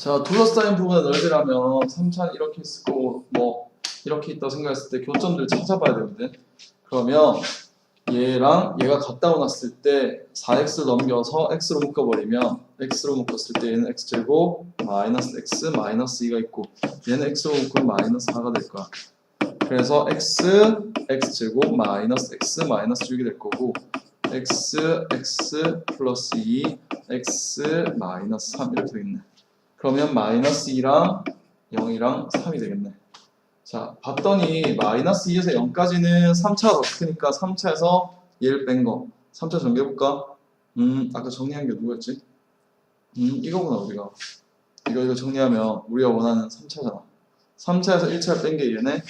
자, 둘러싸인 부분의 넓이라면 3차는 이렇게 거고 뭐 이렇게 있다고 생각했을 때 교점들 찾아봐야 되거든. 그러면 얘랑 얘가 같다고 놨을 때 4x를 넘겨서 x로 묶어버리면 x로 묶었을 때 얘는 x제곱 마이너스 x 마이너스 2가 있고 얘는 x로 묶으면 마이너스 4가 될 거야. 그래서 x x제곱 마이너스 x 마이너스 6이 될 거고 x x 플러스 2 x 마이너스 3 이렇게 되겠네. 그러면 마이너스 2랑 0이랑 3이 되겠네. 자, 봤더니 마이너스 2에서 0까지는 3차가 더 크니까 3차에서 얘를 뺀 거. 3차 정리해볼까? 음, 아까 정리한 게 누구였지? 음, 이거구나, 우리가. 이거, 이거 정리하면 우리가 원하는 3차잖아. 3차에서 1차를 뺀 게 얘네.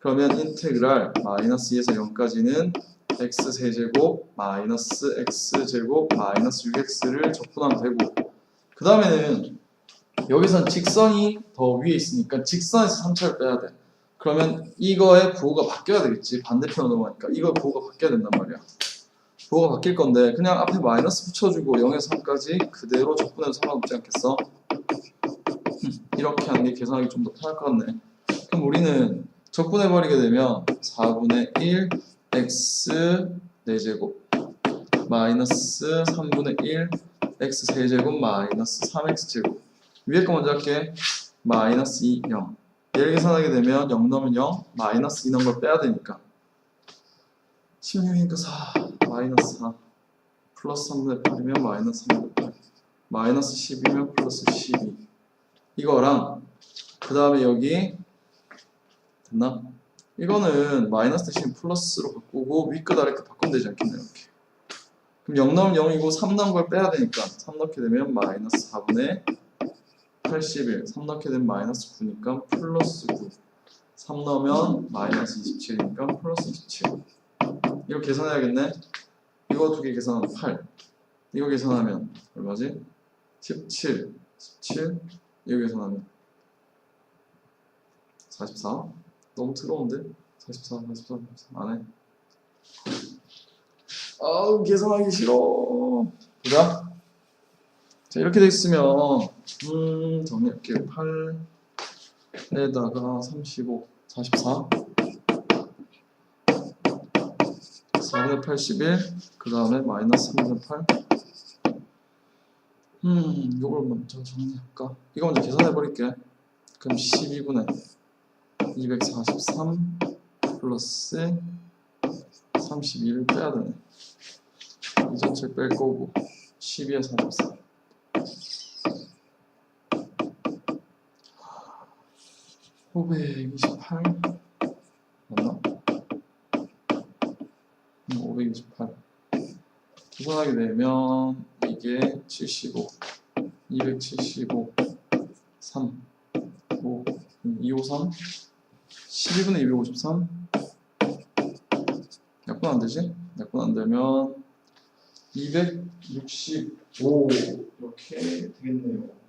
그러면 인테그랄 마이너스 2에서 0까지는 x 세제곱 마이너스 x 제곱 마이너스 6x를 적분하면 되고 그 다음에는 여기선 직선이 더 위에 있으니까 직선에서 3차를 빼야 돼. 그러면 이거의 부호가 바뀌어야 되겠지. 반대편으로 넘어가니까 이거 부호가 바뀌어야 된단 말이야. 부호가 바뀔 건데 그냥 앞에 마이너스 붙여주고 0에서 3까지 그대로 적분해도 상관없지 않겠어? 흠, 이렇게 하는 게 계산하기 좀 더 편할 것 같네. 그럼 우리는 적분해버리게 되면 4분의 1 x 4제곱 마이너스 3분의 1 x 세제곱 마이너스 3x제곱 위에 거 먼저 할게. 마이너스 2 0 얘를 계산하게 되면 0 넣으면 0 마이너스 2 넣은 걸 빼야 되니까. 16이니까 4 마이너스 4 플러스 3분의 8이면 마이너스 3분의 8 마이너스 10이면 플러스 12 이거랑 그 다음에 여기 됐나? 이거는 마이너스 대신 플러스로 바꾸고 윗끝 아래끝 바꾸면 되지 않겠나 이렇게. 그럼 0 넣으면 0이고 3 넣은 걸 빼야 되니까 3 넣게 되면 마이너스 4분의 81 3 넣게 되면 마이너스 9니까 플러스 9 3 넣으면 마이너스 27이니까 플러스 27 이거 계산해야겠네. 이거 두 개 계산하면 8 이거 계산하면 얼마지? 17 17 이거 계산하면 44 너무? 44 44 44 안해. 아우 계산하기 싫어. 보자 자 이렇게 돼 있으면 음 정리할게요 8에다가 35 44 4분의 81 그 다음에 마이너스 3분의 8 음, 요걸 먼저 정리할까? 이거 먼저 계산해 버릴게. 그럼 12분의 243 플러스 32를 빼야 되네. 이 전체 뺄 거고 12에 44. (528) 맞나? 음, 528 계산하게 되면 이게 75 275 3 5 253 12분의 253 약분 안 되지? 약분 안 되면 265 이렇게 되겠네요.